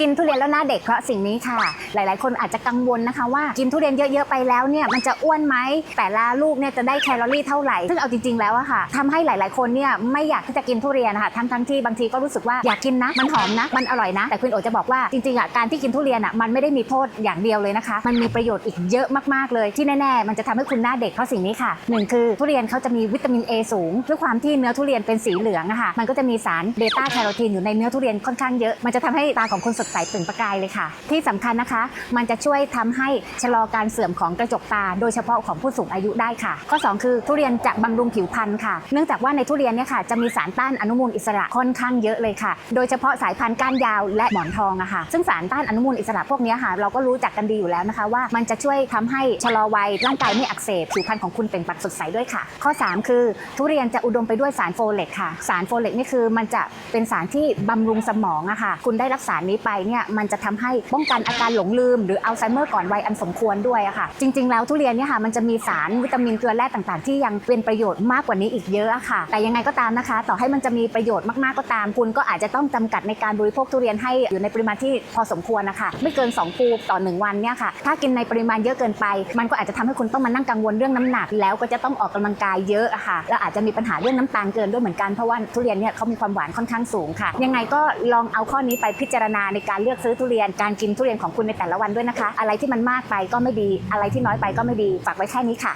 กินทุเรียนแล้วหน้าเด็กเพราะสิ่งนี้ค่ะ หลาย ๆ คนอาจจะกังวลนะคะว่ากินทุเรียนเยอะ ๆ ไปแล้วเนี่ยมันจะอ้วนไหมแต่ละลูกเนี่ยจะได้แคลอรี่เท่าไหร่ ซึ่งเอาจริง ๆ แล้วอะค่ะทำให้หลาย ๆ คนเนี่ยไม่อยากที่จะกินทุเรียนนะคะทั้งทั้งที่บางทีก็รู้สึกว่าอยากกินนะมันหอมนะมันอร่อยนะ แต่คุณโอจะบอกว่าจริง ๆ อะการที่กินทุเรียนอะมันไม่ได้มีโทษอย่างเดียวเลยนะคะ มันมีประโยชน์อีกเยอะมาก ๆ เลยที่แน่ ๆ มันจะทำให้คุณหน้าเด็กเพราะสิ่งนี้ค่ะหนึ่งคือทุเรียนเขาจะมีวิตามิน A สูงด้วยความที่เนื้อทุเรียนเป็นสีเหลืองอะค่ะมันก็จะมีสารเบต้าแคโรทีนอยู่ในเนื้อทุเรียนค่อนข้างเยอะมันจะทำให้ตาของคุณสดใสเปล่งประกายเลยค่ะ ที่สำคัญนะคะ มันจะช่วยทำให้ชะลอการเสื่อมของกระจกตา โดยเฉพาะของผู้สูงอายุได้ค่ะ ข้อ 2 คือทุเรียนจะบำรุงผิวพรรณค่ะ เนื่องจากว่าในทุเรียนเนี่ยค่ะจะมีสารต้านอนุมูลอิสระค่อนข้างเยอะเลยค่ะ โดยเฉพาะสายพันธุ์ก้านยาวและหมอนทองอะค่ะ ซึ่งสารต้านอนุมูลอิสระพวกนี้ค่ะ เราก็รู้จักกันดีอยู่แล้วนะคะ ว่ามันจะช่วยทำให้ชะลอวัยร่างกายไม่อักเสบผิวพรรณของคุณเปล่งปลั่งสดใสด้วยค่ะ ข้อ 3 คือ ทุเรียนจะอุดมไปด้วยสารโฟเลตค่ะ สารโฟเลตนี่คือมันจะเป็นสารที่บำรุงสมองอะค่ะ คุณได้รับสารนี้ไปเนี่ยมันจะทำให้ป้องกันอาการหลงลืม หรืออัลไซเมอร์ก่อนวัยอันสมควรด้วยอะค่ะ จริง ๆ แล้วทุเรียนเนี่ยค่ะมันจะมีสารวิตามินเกลือแร่ต่างๆ ที่ยังเป็นประโยชน์มากกว่านี้อีกเยอะค่ะ แต่ยังไงก็ตามนะคะ ต่อให้มันจะมีประโยชน์มากๆก็ตาม คุณก็อาจจะต้องจำกัดในการบริโภคทุเรียนให้อยู่ในปริมาณที่พอสมควรนะคะไม่เกิน2ภูต่อ 1 วันเนี่ยค่ะถ้ากินในปริมาณเยอะเกินไป มันก็อาจจะทำให้คุณต้องมานั่งกังวลเรื่องน้ำหนัก แล้วก็จะต้องออกกำลังกายเยอะค่ะแล้วอาจจะมีปัญหาเรื่องน้ำตาลเกินด้วยเหมือนกันเพราะว่าทุเรียนเนี่ยเขามีความหวานค่อนข้างสูงค่ะ ยังไงก็ลองเอาข้อนี้ไปพิจารณาในการเลือกซื้อทุเรียนการกินทุเรียนของคุณในแต่ละวันด้วยนะคะ อะไรที่มันมากไปก็ไม่ดี อะไรที่น้อยไปก็ไม่ดีฝากไว้แค่นี้ค่ะ